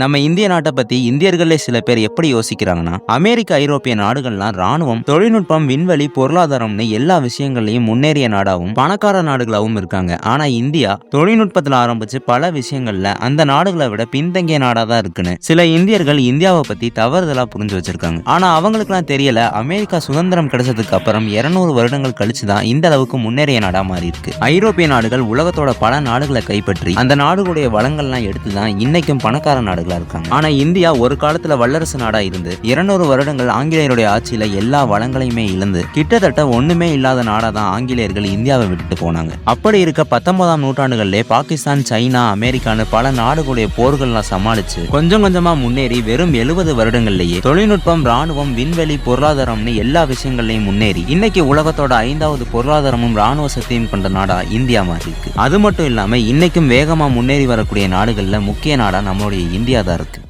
நம்ம இந்திய நாட்டை பத்தி இந்தியர்களே சில பேர் எப்படி யோசிக்கிறாங்கன்னா அமெரிக்க ஐரோப்பிய நாடுகள்லாம் ராணுவம் தொழில்நுட்பம் விண்வெளி பொருளாதாரம்னு எல்லா விஷயங்கள்லயும் முன்னேறிய நாடாகவும் பணக்கார நாடுகளாகவும் இருக்காங்க. ஆனா இந்தியா தொழில்நுட்பத்துல ஆரம்பிச்சு பல விஷயங்கள்ல அந்த நாடுகளை விட பின்தங்கிய நாடா தான் இருக்குன்னு சில இந்தியர்கள் இந்தியாவை பத்தி தவறுதலா புரிஞ்சு வச்சிருக்காங்க. ஆனா அவங்களுக்குலாம் தெரியல அமெரிக்கா சுதந்திரம் கிடைச்சதுக்கு அப்புறம் 200 வருடங்கள் கழிச்சு தான் இந்த அளவுக்கு முன்னேறிய நாடா மாறி இருக்கு ஐரோப்பிய நாடுகள் உலகத்தோட பல நாடுகளை கைப்பற்றி அந்த நாடுகளுடைய வளங்கள்லாம் எடுத்து தான் இன்னைக்கும் பணக்கார நாடுகள் இருக்காங்க. ஆனா இந்தியா ஒரு காலத்துல வல்லரசு நாடா இருந்து 200 வருடங்கள் ஆங்கிலேயருடைய ஆட்சியில எல்லா வளங்களையுமே இழந்து கிட்டத்தட்ட ஒண்ணுமே இல்லாத நாடா தான் ஆங்கிலேயர்கள் இந்தியாவை விட்டுட்டு போனாங்க. அப்படி இருக்க பத்தொன்பதாம் நூற்றாண்டுகளிலே பாகிஸ்தான் சைனா அமெரிக்கான்னு பல நாடுகளுடைய போர்கள்லாம் சமாளிச்சு கொஞ்சம் கொஞ்சமா முன்னேறி வெறும் எழுபது வருடங்கள்லயே தொழில்நுட்பம் ராணுவம் விண்வெளி பொருளாதாரம்னு எல்லா விஷயங்கள்லயும் முன்னேறி இன்னைக்கு உலகத்தோட ஐந்தாவது பொருளாதாரமும் ராணுவ சக்தியும் கொண்ட நாடா இந்தியா மாறி இருக்கு அது மட்டும் இல்லாம இன்னைக்கும் வேகமா முன்னேறி வரக்கூடிய நாடுகள்ல முக்கிய நாடா நம்மளுடைய இந்தியா தான் இருக்கு